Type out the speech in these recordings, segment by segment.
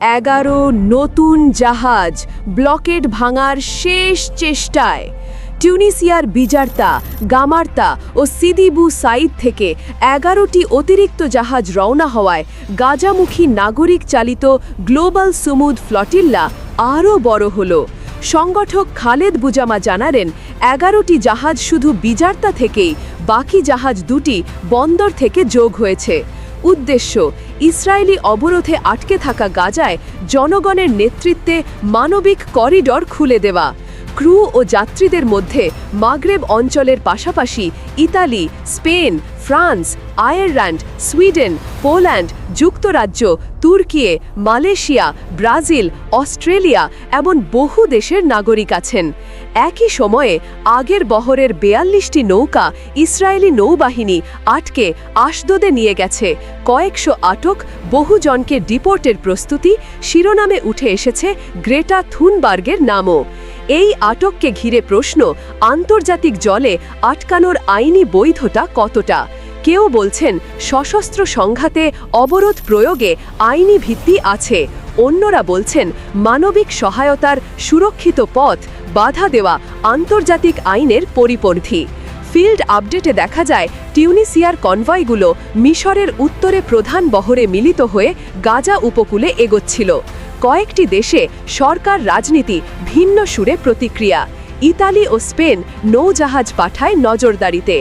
এগারো নতুন জাহাজ ব্লকেড ভাঙার শেষ চেষ্টায়। টিউনিসিয়ার বিজার্তা, গামার্তা ও সিদিবু সাইদ থেকে এগারোটি অতিরিক্ত জাহাজ রওনা হওয়ায় গাজামুখী নাগরিক চালিত গ্লোবাল সুমুদ ফ্লটিল্লা আরও বড় হল। সংগঠক খালেদ বুজামা জানালেন, এগারোটি জাহাজ শুধু বিজার্তা থেকেই, বাকি জাহাজ দুটি বন্দর থেকে যোগ হয়েছে। উদ্দেশ্য, ইসরায়েলি অবরোধে আটকে থাকা গাজায় জনগণের নেতৃত্বে মানবিক করিডর খুলে দেওয়া। ক্রু ও যাত্রীদের মধ্যে মাগরেব অঞ্চলের পাশাপাশি Italy, Spain France, Ireland, Sweden, Poland, যুক্তরাজ্য তুর্কিয়ে মালয়েশিয়া, ব্রাজিল, অস্ট্রেলিয়া এমন বহু দেশের নাগরিক আছেন। একই সময়ে আগের বহরের বেয়াল্লিশটি নৌকা ইসরায়েলি নৌবাহিনী আটকে আশদোদে নিয়ে গেছে। কয়েকশো আটক বহুজনকে ডিপোর্টের প্রস্তুতি শিরোনামে উঠে এসেছে গ্রেটা থুনবার্গের নামও। এই আটককে ঘিরে প্রশ্ন, আন্তর্জাতিক জলে আটকানোর আইনি বৈধতা কতটা? কেউ বলছেন সশস্ত্র সংঘাতে অবরোধ প্রয়োগে আইনি ভিত্তি আছে। অন্যরা বলছেন মানবিক সহায়তার সুরক্ষিত পথ বাধা দেওয়া আন্তর্জাতিক আইনের পরিপন্থী। ফিল্ড আপডেটে দেখা যায় টিউনিসিয়ার কনভয়গুলো মিশরের উত্তরে প্রধান বহরে মিলিত হয়ে গাজা উপকূলে এগোচ্ছিল। কয়েকটি দেশে সরকার রাজনীতি ভিন্ন সুরে প্রতিক্রিয়া। ইতালি ও স্পেন নৌজাহাজ পাঠায় নজরদারিতে।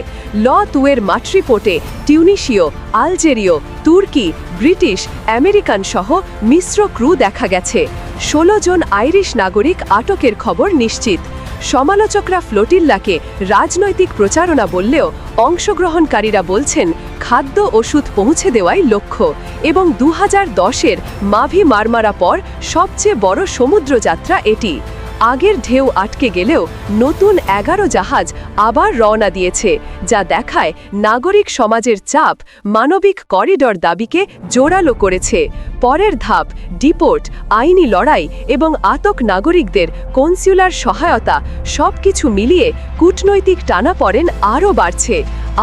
ল তুয়ের মাট্রিপোর্টে টিউনিশীয়, আলজেরীয়, তুর্কি, ব্রিটিশ, আমেরিকান সহ মিশ্র ক্রু দেখা গেছে। ষোলো জন আইরিশ নাগরিক আটকের খবর নিশ্চিত। সমালোচকরা ফ্লোটিল্লাকে রাজনৈতিক প্রচারণা বললেও অংশগ্রহণকারীরা বলছেন, খাদ্য ওষুধ পৌঁছে দেওয়াই লক্ষ্য এবং দু হাজার দশের মাভি মারমারা পর সবচেয়ে বড় সমুদ্রযাত্রা এটি। আগের ঢেউ আটকে গেলেও নতুন এগারো জাহাজ আবার রওনা দিয়েছে, যা দেখায় নাগরিক সমাজের চাপ মানবিক করিডর দাবিকে জোরালো করেছে। পরের ধাপ, ডিপোর্ট, আইনি লড়াই এবং আতক নাগরিকদের কনসিউলার সহায়তা সবকিছু মিলিয়ে কূটনৈতিক টানাপড়েন আরও বাড়ছে।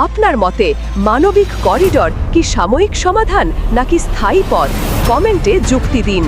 আপনার মতে মানবিক করিডর কি সাময়িক সমাধান নাকি স্থায়ী পথ? কমেন্টে যুক্তি দিন।